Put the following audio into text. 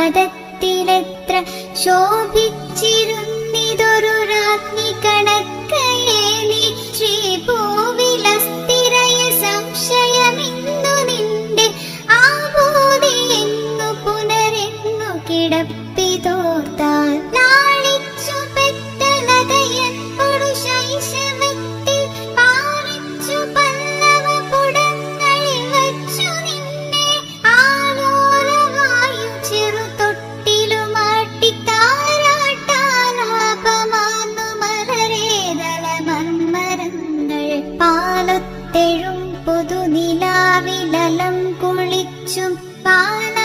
തുംഗപദത്തിലെത്ര ശോഭിച്ചിരുന്നിതൊരു രാജ്ഞി കണക്കയേ ശ്രീഭൂവില സ്ഥിരയ സംശയമിന്നു നിന്റെ ആഭൂതി എന്നു പുനരെന്നു കിടപ്പിതോർത്താൽ കാവിലലം കുളിച്ചും പാല